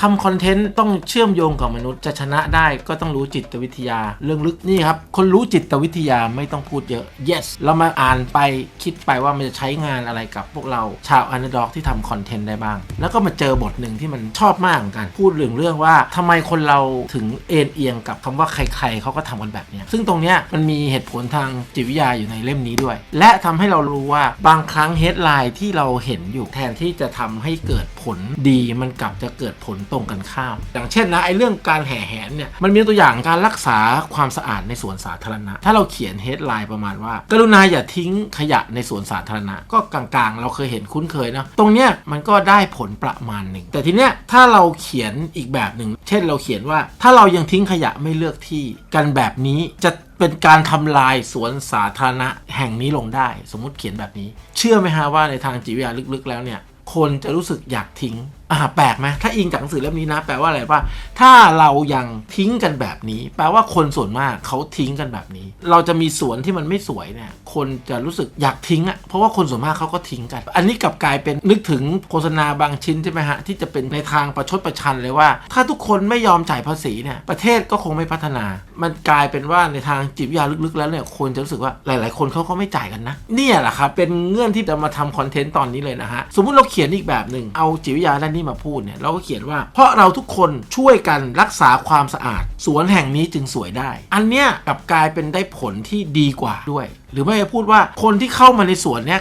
ทำคอนเทนต์ต้องเชื่อมโยงกับมนุษย์จะชนะได้ก็ต้องรู้จิตวิทยา เรื่องลึกนี่ครับ คนรู้จิตวิทยาไม่ต้องพูดเยอะ yes เรามาอ่านไปคิดไปว่ามันจะใช้งานอะไรกับพวกเราชาวอันดอกที่ทำคอนเทนต์ได้บ้าง แล้วก็มาเจอบทหนึ่งที่มันชอบมากเหมือนกัน พูดเรื่องเรื่องว่าทำไมคนเราถึงเอ็นเอียงกับคำว่าใครๆเขาก็ทำกันแบบนี้ซึ่งตรงเนี้ยมันมีเหตุผลทางจิตวิทยาอยู่ในเล่มนี้ด้วย และทำให้เรารู้ว่าบางครั้งเฮดไลน์ที่เราเห็นอยู่แทนที่จะทำให้เกิดผลดีมันกลับจะเกิดผลตรงกันข้าม อย่างเช่นนะไอ้เรื่องการแห่แหนเนี่ยมันมีตัวอย่างการรักษาความสะอาดในสวนสาธารณะ ถ้าเราเขียนเฮดไลน์ประมาณว่า กรุณาอย่าทิ้งขยะในสวนสาธารณะ ก็กลางๆ เราเคยเห็นคุ้นเคยนะตรงเนี้ยมันก็ได้ผลประมาณหนึ่งแต่ทีเนี้ยถ้าเราเขียนอีกแบบหนึ่งเช่นเราเขียนว่าถ้าเรายังทิ้งขยะไม่เลือกที่กันแบบนี้จะเป็นการทำลายสวนสาธารณะแห่งนี้ลงได้ สมมุติเขียนแบบนี้ เชื่อไหมฮะว่าในทางจิตวิทยาลึกๆ แล้วเนี่ย คนจะรู้สึกอยากทิ้ง อ่าแปลกไหมถ้าอิงจากหนังสือเล่มนี้นะ แปลว่าอะไรว่าถ้าเรายังทิ้งกันแบบนี้ แปลว่าคนส่วนมากเขาทิ้งกันแบบนี้ เราจะมีสวนที่มันไม่สวยเนี่ยคนจะรู้สึกอยากทิ้งอะ่ะเพราะว่าคนส่วนมากเขาก็ทิ้งกัน อันนี้กลับกลายเป็นนึกถึงโฆษณาบางชิ้นใช่ไหมฮะที่จะเป็นในทางประชดประชันเลยว่า ถ้าทุกคนไม่ยอมจ่ายภาษีเนี่ยประเทศก็คงไม่พัฒนา มันกลายเป็นว่าในทางจิตวิทยาลึกๆ แล้วเนี่ยคนจะรู้สึกว่าหลาย ๆ คนเขาก็ไม่จ่ายกันนะเนี่ยแหละครับเป็นเงื่อนที่จะมาทำคอนเทนต์ตอนนี้เลยนะฮะสมมุติเราเขียนอีกแบบหนึ่งเอาจิตวิทยาด้านนี้มาพูดเนี่ยเราก็เขียนว่า เพราะเราทุกคนช่วยกันรักษาความสะอาด สวนแห่งนี้จึงสวยได้ อันเนี้ยกลับกลายเป็นได้ผลที่ดีกว่าด้วย หรือไม่จะพูดว่าคนที่เข้ามาในสวนเนี้ย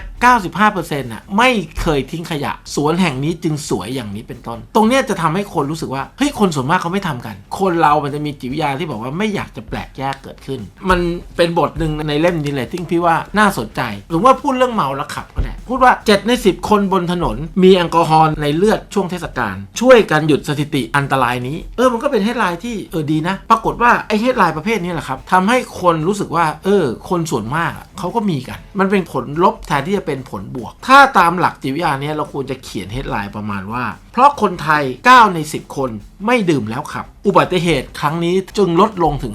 95%น่ะไม่เคยทิ้งขยะ สวนแห่งนี้จึงสวยอย่างนี้เป็นต้น ตรงเนี้ยจะทำให้คนรู้สึกว่าเฮ้ยคนส่วนมากเขาไม่ทำกัน คนเรามันจะมีจิตวิทยาที่บอกว่าไม่อยากจะแปลกแยกเกิดขึ้น มันเป็นบทหนึ่งในเล่มนี้เลยที่พี่ว่าน่าสนใจหรือว่าพูดเรื่องเมาแล้วขับ พูดว่า 7 ใน 10 คนบนถนน มีแอลกอฮอล์ในเลือดช่วงเทศกาลช่วยกันหยุดสถิติอันตรายนี้ เออมันก็เป็นเฮดไลน์ที่เออดีนะ ปรากฏว่าไอเฮดไลน์ประเภทนี้แหละครับทำให้คนรู้สึกว่า เออ คนส่วนมากเขาก็มีกัน มันเป็นผลลบแทนที่จะเป็นผลบวก ถ้าตามหลักจิตวิทยาเนี่ยเราควรจะเขียนเฮดไลน์ประมาณว่า เพราะคนไทย 9 ใน 10 คนไม่ดื่มแล้วขับอุบัติเหตุครั้งนี้จึงลดลงถึง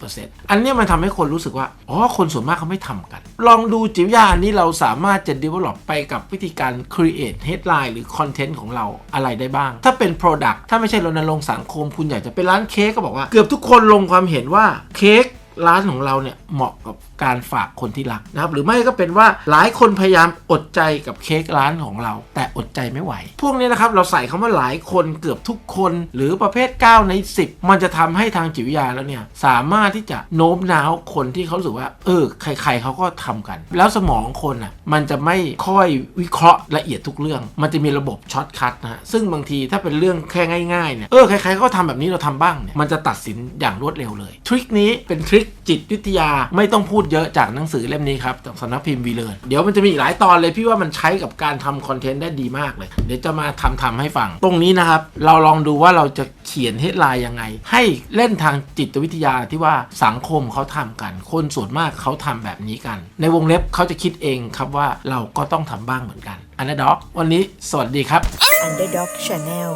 50%อันเนี้มันทำให้คนรู้สึกว่า อ๋อ คนส่วนมากเขาไม่ทำกัน ลองดูจิตวิทยานนี้เราสามารถจะ develop ไปกับวิธีการ create headline หรือ content ของเราอะไรได้บ้าง ถ้าเป็น product ถ้าไม่ใช่รณรงค์สังคมคุณอยากจะเป็นร้านเค้กก็บอกว่า เกือบทุกคนลงความเห็นว่าเค้กร้านของเราเนี่ยเหมาะกับการฝากคนที่รักนะครับหรือไม่ก็เป็นว่าหลายคนพยายามอดใจกับเค้กร้านของเรา แต่อดใจไม่ไหว พวกนี้นะครับเราใส่คำว่าหลายคนเกือบทุกคน หรือประเภท 9 ใน 10 มันจะทำให้ทางจิตวิทยาแล้วเนี่ยสามารถที่จะโน้มน้าวคนที่เขาสึกว่าเออใคร ๆเขาก็ทำกัน แล้วสมองคนอะมันจะไม่ค่อยวิเคราะห์ละเอียดทุกเรื่อง มันจะมีระบบช็อตคัทนะฮะซึ่งบางทีถ้าเป็นเรื่องแค่ง่ายๆเนี่ยเออใครๆก็ทำแบบนี้เราทำบ้างเนี่ยมันจะตัดสินอย่างรวดเร็วเลยทริคนี้เป็นทริค จิตวิทยาไม่ต้องพูดเยอะจากหนังสือเล่มนี้ครับจากสำนักพิมพ์วีเลอร์เดี๋ยวมันจะมีอีกหลายตอนเลยพี่ว่ามันใช้กับการทำคอนเทนต์ได้ดีมากเลย เดี๋ยวจะมาทำทำให้ฟัง ตรงนี้นะครับ เราลองดูว่าเราจะเขียนเฮดไลน์ยังไง ให้เล่นทางจิตวิทยาที่ว่าสังคมเขาทำกัน คนส่วนมากเขาทำแบบนี้กัน ในวงเล็บเขาจะคิดเองครับว่าเราก็ต้องทำบ้างเหมือนกันอันนด็อกวันนี้สวัสดีครับ Underdog Channel